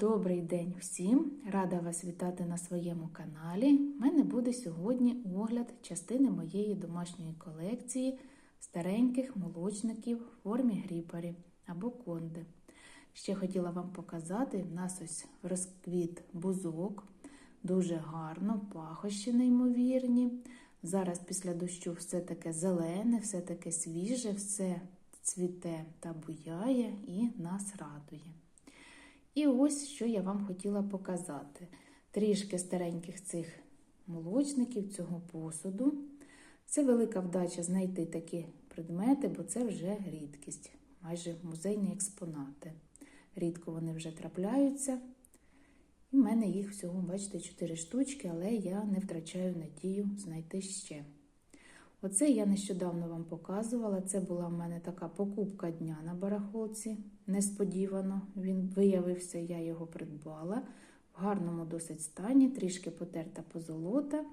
Добрий день всім! Рада вас вітати на своєму каналі. У мене буде сьогодні огляд частини моєї домашньої колекції стареньких молочників в формі гріпарі або конди. Ще хотіла вам показати, в нас ось розквіт бузок, дуже гарно, пахощі неймовірні. Зараз після дощу все таке зелене, все таке свіже, все цвіте та буяє і нас радує. І ось що я вам хотіла показати. Трішки стареньких цих молочників, цього посуду. Це велика вдача знайти такі предмети, бо це вже рідкість, майже музейні експонати. Рідко вони вже трапляються. І в мене їх всього, бачите, 4 штучки, але я не втрачаю надію знайти ще. Оце я нещодавно вам показувала. Це була в мене така покупка дня на барахолці. Несподівано він виявився, я його придбала в гарному досить стані, трішки потерта позолота,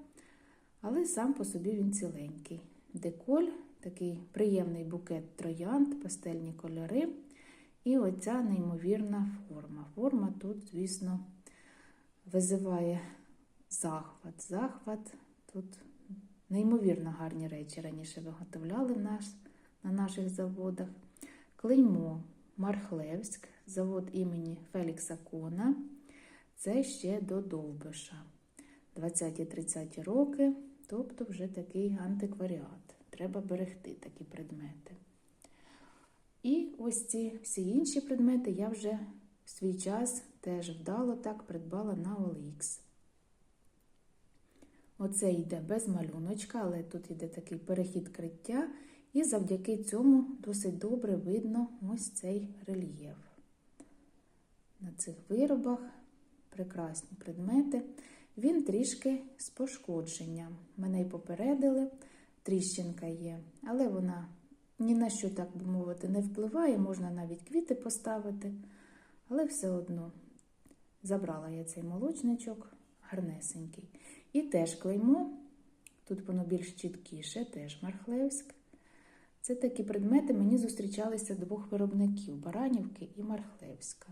але сам по собі він ціленький. Деколь, такий приємний букет троянд, пастельні кольори. І оця неймовірна форма. Форма тут, звісно, визиває захват. Захват тут. Неймовірно гарні речі раніше виготовляли в нас, на наших заводах. Клеймо Мархлевськ, завод імені Фелікса Кона. Це ще до Довбиша. 20-30 роки, тобто вже такий антикваріат. Треба берегти такі предмети. І ось ці всі інші предмети я вже в свій час теж вдало так придбала на OLX. Оце йде без малюночка, але тут йде такий перехід криття, і завдяки цьому досить добре видно ось цей рельєф. На цих виробах прекрасні предмети. Він трішки з пошкодженням. Мене й попередили, тріщинка є, але вона ні на що, так би мовити, не впливає, можна навіть квіти поставити, але все одно забрала я цей молочничок гарнесенький. І теж клеймо, тут воно більш чіткіше, теж Мархлевськ. Це такі предмети мені зустрічалися двох виробників Баранівки і Мархлевська.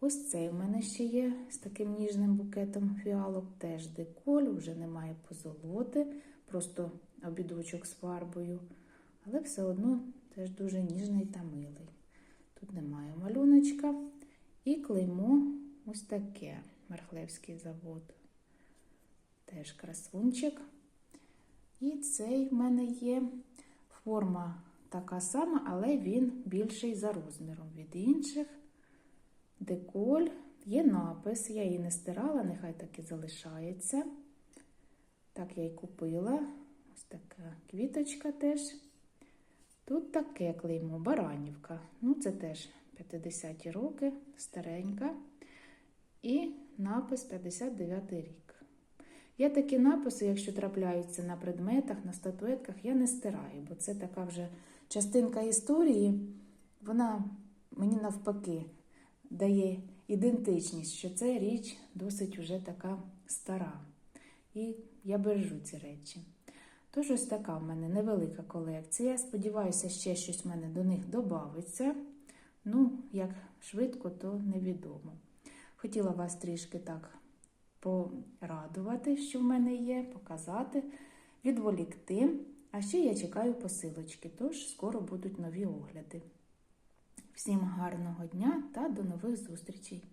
Ось цей у мене ще є з таким ніжним букетом фіалок, теж деколь, вже немає позолоти, просто обідочок з фарбою. Але все одно теж дуже ніжний та милий. Тут немає малюночка. І клеймо ось таке Мархлевський завод теж красунчик. І цей в мене є форма така сама, але він більший за розміром від інших. Деколь, є напис, я її не стирала, нехай так і залишається. Так, я й купила. Ось така квіточка теж. Тут таке клеймо, Баранівка. Ну, це теж 50-ті роки, старенька. І напис 59 рік. Я такі написи, якщо трапляються на предметах, на статуетках, я не стираю, бо це така вже частинка історії, вона мені навпаки дає ідентичність, що це річ досить вже така стара. І я бережу ці речі. Тож ось така в мене невелика колекція. Сподіваюся, ще щось в мене до них додається. Ну, як швидко, то невідомо. Хотіла вас трішки так порадувати, що в мене є, показати, відволікти. А ще я чекаю посилочки, тож скоро будуть нові огляди. Всім гарного дня та до нових зустрічей!